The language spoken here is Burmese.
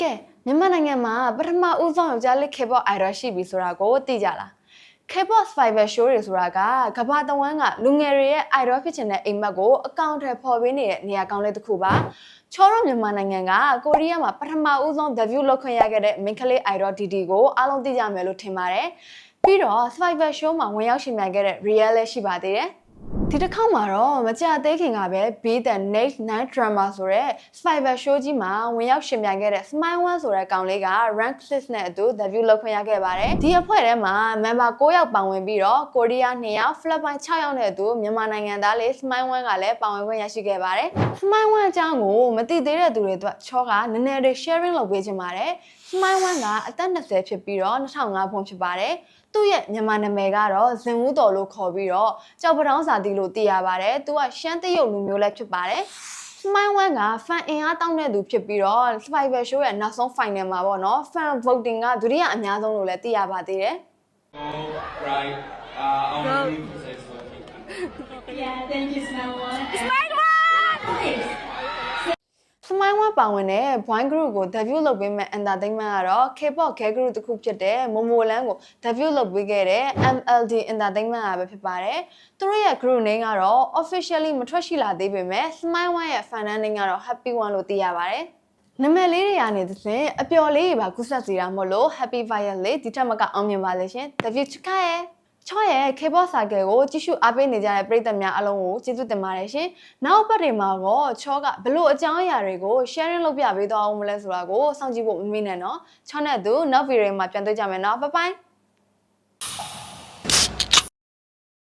ကဲမြန်မာနိုင်ငံမှာပထမဦးဆုံးယောက်ျားလေး K-pop idol ရှိပြီဆိုတာကိုသိကြလား K-pop Survivor Show တွေဆိုတာကကမ္ဘာတဝန်းကလူငယ်တွေရဲ့ idol ဖြစ်ချင်တဲ့အိမ်မက်ကိုအကောင့်ထဲပေါ်ပေးနေတဲ့နေရာကောင်းလေးတစ်ခုပါချောတော့မြန်မာနိုင်ငံကကိုရီးယားမှာပထမဦးဆုံး debut လုပ်ခွင့်ရခဲ့တဲ့ main ကလေး idol DD ကိုအားလုံးသိကြမယ်လို့ထင်ပါတယ်ပြီးတော့ Survivor Show မှာဝင်ရောက်ရှင်ပြိုင်ခဲ့တဲ့ Real လည်းရှိပါသေးတယ် ဒီတစ်ခေါက်မှာတော့မကြသေးခင်ကပဲ Be the Next Night Drama ဆိုတဲ့ Survivor Show ကြီးမှာဝင်ရောက်ရှင်ပြိုင်ခဲ့တဲ့ Smile One ဆိုတဲ့ကောင်လေးက rank list နဲ့အတူ debut လုပ်ခွင့်ရခဲ့ပါတယ်။ဒီအဖွဲ့ထဲမှာ member 9ယောက်ပါဝင်ပြီးတော့ကိုရီးယား2ယောက် Philippines 6ယောက်နဲ့အတူမြန်မာနိုင်ငံသားလေး Smile One ကလည်းပါဝင်ခွင့်ရရှိခဲ့ပါတယ်။ Smile One အကြောင်းကိုမသိသေးတဲ့သူတွေအတွက်ချောကနည်းနည်းလေး sharing လုပ်ပေးချင်ပါတယ်။ Smile One ကအသက်20ဖြစ်ပြီးတော့2005ဖွံဖြစ်ပါတယ်။သူ့ရဲ့မြန်မာနာမည်ကတော့ဇင်ဦးတော်လို့ခေါ်ပြီးတော့ကြောက်ပတောင်းစာတီလို့သိရပါတယ်။သူကရှမ်းတရုတ်လူမျိုးလည်းဖြစ်ပါတယ်။ Smile One က fan အင်အားတောင်းတဲ့သူဖြစ်ပြီးတော့ Survivor Show ရဲ့နောက်ဆုံး final မှာပေါ့နော် fan voting ကဒုတိယအများဆုံးလို့လည်းသိရပါသေးတယ် Go right. Uh, on Go. you says working. Yeah, thank you, Smile One. Smile One! Smile One ပါဝင်တဲ့ Boy Group ကို debut လုပ်ပေးမဲ့ entertainment ကတော့ K-pop girl group တစ်ခုဖြစ်တဲ့ Momoland ကို debut လုပ်ပေးခဲ့တဲ့ MLD Entertainment ကပဲဖြစ်ပါတယ်။သူတို့ရဲ့ group name ကတော့ officially မထွက်ရှိလာသေးပေမဲ့ Smile One ရဲ့ fan name ကတော့ Happy One လို့သိရပါတယ်။နံပါတ်လေးတွေကနေသဖြင့်အပျော်လေးတွေပါကူးဆက်စီတာမို့လို့ Happy Fire လေးဒီထက်မကအောင်မြင်ပါလေရှင်။ debut ချခါရဲ့ ချောရဲ့ K-pop circle ကိုကြည့်ရှုအားပေးနေကြတဲ့ပရိသတ်များအလုံးကိုကျေးဇူးတင်ပါတယ်ရှင်။နောက်ပတ်တွေမှာတော့ချောကဘလို့အကြောင်းအရာတွေကို sharing လုပ်ပြပေးသွားအောင်မလဲဆိုတာကိုစောင့်ကြည့်ဖို့မမေ့နဲ့နော်။ချောနဲ့အတူနောက်ဗီဒီယိုမှာပြန်တွေ့ကြမယ်နော်။ Bye bye